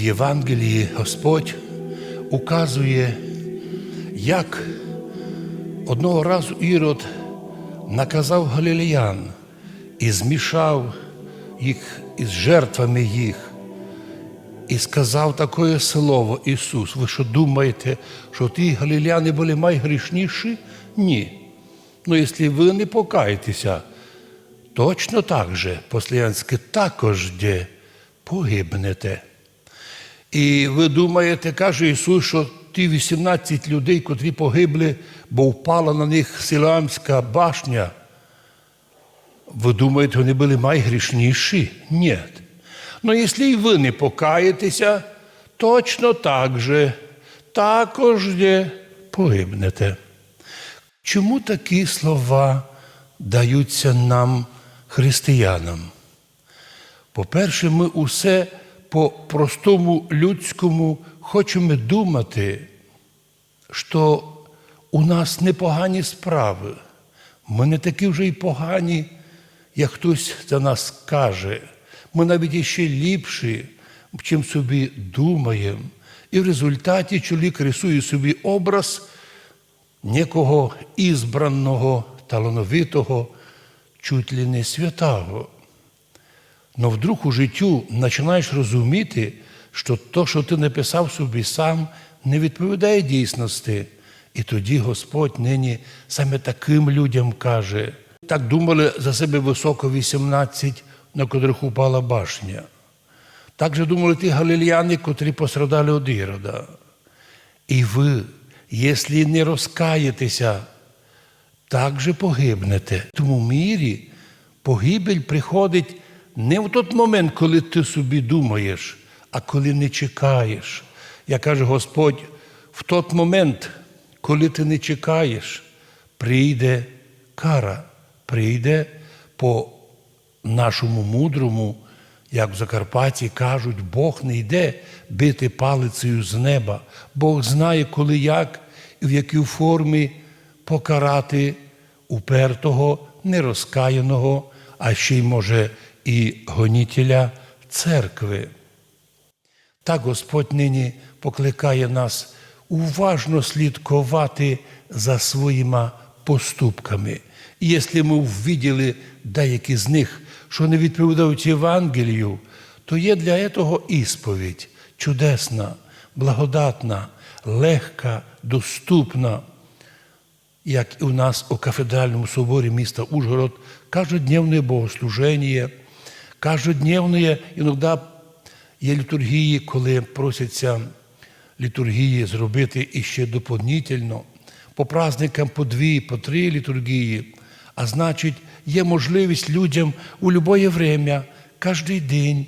В Євангелії Господь указує, як одного разу Ірод наказав галілеян і змішав їх із жертвами їх. І сказав таке слово Ісус. Ви що думаєте, що ті галілеяни були найгрішніші? Ні. Ну, якщо ви не покаєтеся, точно так же, послянське також де погибнете. І ви думаєте, каже Ісус, що ті 18 людей, котрі погибли, бо впала на них Силаамська башня, ви думаєте, вони були найгрішніші? Ні. Ну, якщо і ви не покаєтеся, точно так же також де погибнете. Чому такі слова даються нам, християнам? По-перше, ми усе по простому людському хочемо думати, що у нас непогані справи. Ми не такі вже й погані, як хтось за нас каже. Ми навіть іще ліпші, чим собі думаємо. І в результаті чоловік рисує собі образ некого ізбраного, талановитого, чуть ли не святого. Но вдруг у життю починаєш розуміти, що то, що ти написав собі сам, не відповідає дійсності. І тоді Господь нині саме таким людям каже: так думали за себе високо 18, на котрих упала башня. Так же думали ті галиліяни, котрі пострадали від Ірода. І ви, якщо не розкаєтеся, так же погибнете. Тому мірі погибель приходить не в той момент, коли ти собі думаєш, а коли не чекаєш. Я кажу, Господь, в той момент, коли ти не чекаєш, прийде кара, прийде по нашому мудрому, як в Закарпатті кажуть, Бог не йде бити палицею з неба. Бог знає, коли як і в якій формі покарати упертого, нерозкаяного, а ще й може і гонітеля церкви. Так Господь нині покликає нас уважно слідкувати за своїми поступками. І якщо ми ввіділи деякі з них, що не відповідають Євангелію, то є для цього ісповідь чудесна, благодатна, легка, доступна, як і у нас у кафедральному соборі міста Ужгород, каждодневное богослуження, каждодневне, іноді є літургії, коли просяться літургії зробити іще доповнительно, по праздникам по дві, по три літургії. А значить, є можливість людям у будь-яке время, кожен день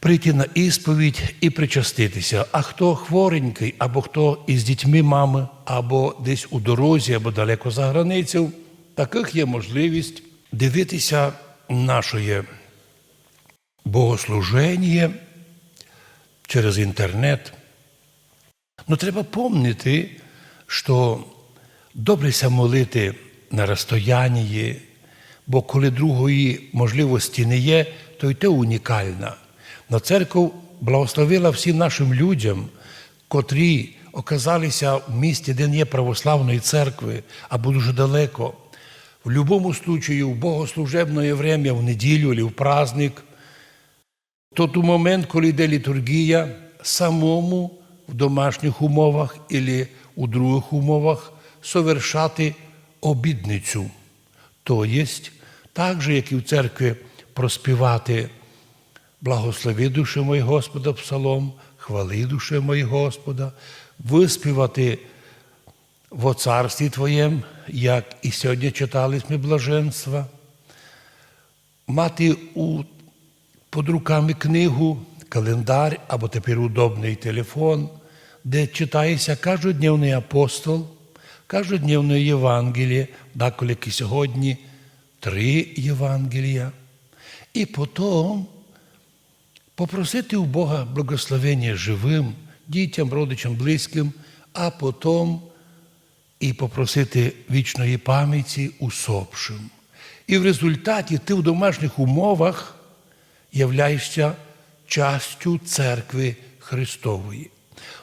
прийти на ісповідь і причаститися. А хто хворенький, або хто із дітьми мами, або десь у дорозі, або далеко за границю, таких є можливість дивитися наше богослуження через інтернет. Ну, треба пам'ятати, що добре молити на розстоянні, бо коли другої можливості не є, то й те унікальна. Но церква благословила всім нашим людям, котрі оказалися в місті, де не є православної церкви, або дуже далеко. В будь-якому случаю, в богослужебне время, в неділю або в праздник, то ту момент, коли йде літургія, самому в домашніх умовах або у других умовах совершати обідницю. То єсть, так же, як і в церкві проспівати Благослови душе мої Господа псалом, хвали душе мої Господа, виспівати во царстві Твоєм, як і сьогодні читали ми блаженства, мати у, під руками книгу, календар або тепер удобний телефон, де читається кожнодневний апостол, кожнодневне Євангеліє, деколи сьогодні три Євангелія. І потім попросити у Бога благословення живим, дітям, родичам, близьким, а потім і попросити вічної пам'яті усопшим. І в результаті ти в домашніх умовах являєшся частю церкви Христової.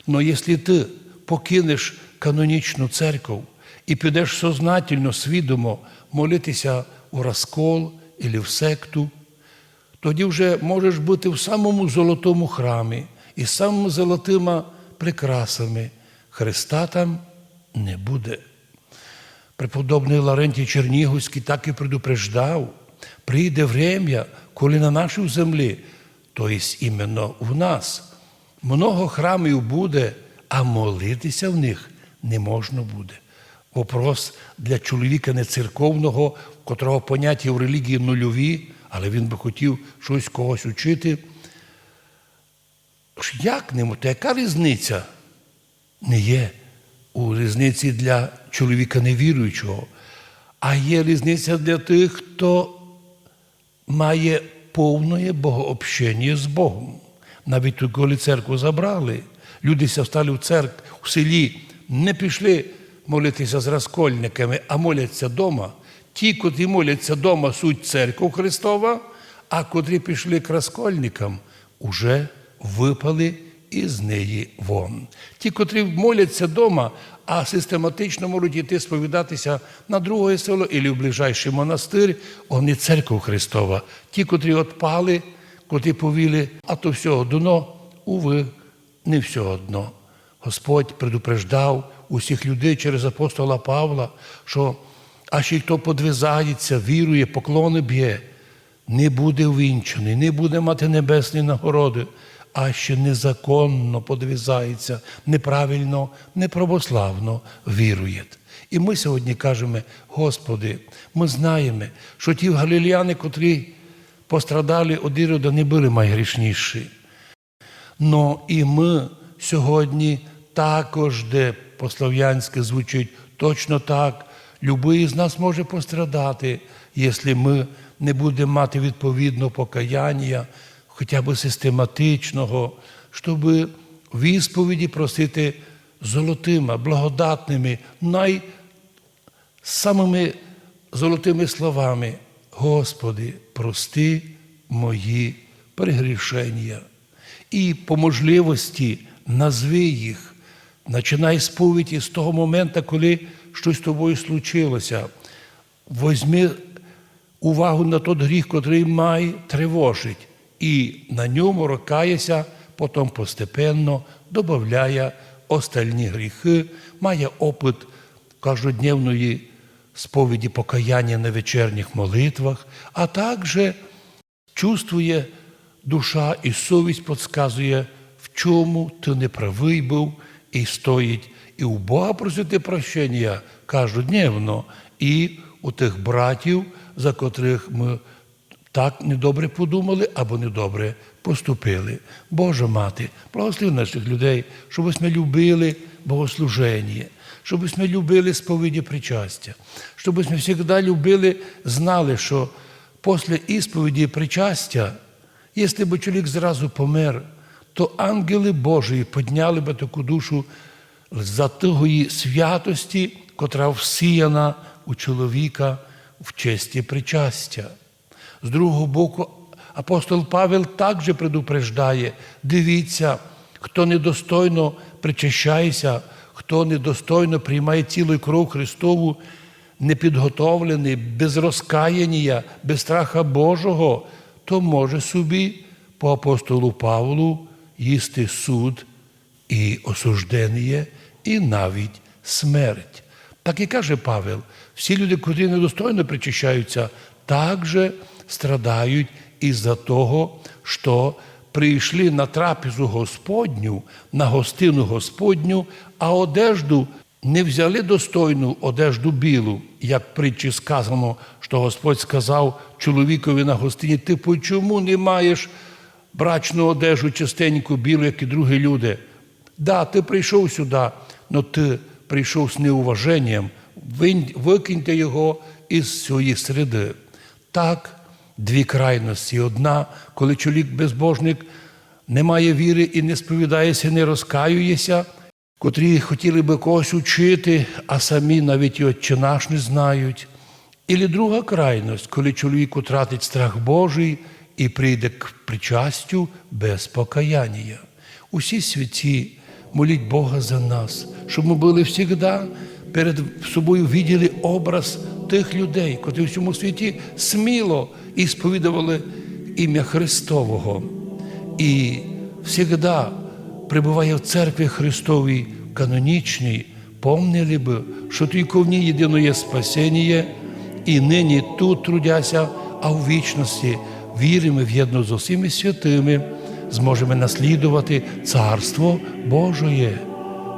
Но якщо ти покинеш канонічну церкву і підеш сознательно, свідомо молитися у розкол або в секту, тоді вже можеш бути в самому золотому храмі і самими золотими прикрасами. Христа там не буде. Преподобний Лаврентій Чернігівський так і предупреждав, прийде время, коли на нашій землі, тобто іменно в нас, много храмів буде, а молитися в них не можна буде. Вопрос для чоловіка не церковного, котрого поняття в релігії нульові, але він би хотів щось когось учити. Як нему? Та яка різниця? Не є у різниці для чоловіка невіруючого, а є різниця для тих, хто має повне богообщення з Богом. Навіть коли церкву забрали, люди стали в церкву в селі, не пішли молитися з розкольниками, а моляться вдома. Ті, котрі моляться вдома, суть церкви Христова, а котрі пішли к розкольникам, уже випали із неї вон. Ті, котрі моляться вдома, а систематично можуть йти сповідатися на друге село або в ближайший монастир, вони церква Христова. Ті, котрі отпали, котрі повіли, а то все одно, уви, не все одно. Господь предупреждав усіх людей через апостола Павла, що а ще й хто подвизається, вірує, поклони б'є, не буде вінчений, не буде мати небесні нагороди, а ще незаконно подвізається, неправильно, неправославно вірує. І ми сьогодні кажемо, Господи, ми знаємо, що ті галіліяни, котрі пострадали від Ірода, не були найгрішніші. Но і ми сьогодні також, де по-слов'янськи звучить точно так, любий з нас може пострадати, якщо ми не будемо мати відповідного покаяння, хоча б систематичного, щоб в ісповіді просити золотими, благодатними, най самими золотими словами: Господи, прости мої прегрішення. І по можливості назви їх, починай сповіді з того моменту, коли щось з тобою случилося. Возьми увагу на той гріх, котрий має тривожить, і на ньому рокається, потім постепенно додає остальні гріхи, має опит кожнодневної сповіді покаяння на вечірніх молитвах, а також чувствує душа і совість підказує, в чому ти неправий був і стоїть. І у Бога просити прощення кожнодневно, і у тих братів, за котрих ми так недобре подумали або недобре поступили. Божа мати, благослови наших людей, щоб ми любили богослуження, щоб ми любили сповіді причастя, щоб ми завжди любили, знали, що після ісповіді причастя, якщо б чоловік зразу помер, то ангели Божі підняли б таку душу за тої святості, котра всіяна у чоловіка в честі причастя. З другого боку, апостол Павел також предупреждає: дивіться, хто недостойно причащається, хто недостойно приймає тіло і кров Христову, непідготовлений, без розкаяння, без страха Божого, то може собі по апостолу Павлу їсти суд і осуждення, і навіть смерть. Так і каже Павел, всі люди, котрі недостойно причащаються, також страдають із-за того, що прийшли на трапезу Господню, на гостину Господню, а одежду не взяли достойну одежду білу, як притчі сказано, що Господь сказав чоловікові на гостині, ти чому не маєш брачну одежу чистеньку білу, як і другі люди? Да, ти прийшов сюди, але ти прийшов з неуваженням, викиньте його із своєї середи. Так, дві крайності. Одна, коли чоловік безбожник не має віри і не сповідається, не розкаюється, котрі хотіли би когось учити, а самі навіть і Отче наш не знають. І друга крайність, коли чоловік втратить страх Божий і прийде к причастю без покаяння. Усі святі моліть Бога за нас, щоб ми були завжди перед собою виділи образ тих людей, котрі в цьому світі сміло і сповідували ім'я Христового. І завжди пребуває в церкві Христовій канонічній, помнили б, що тільки в ній єдино є спасіння, і нині тут трудяся, а в вічності віримо в єдно з усіми святими, зможемо наслідувати Царство Божоє,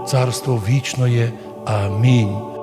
Царство вічноє. Амінь.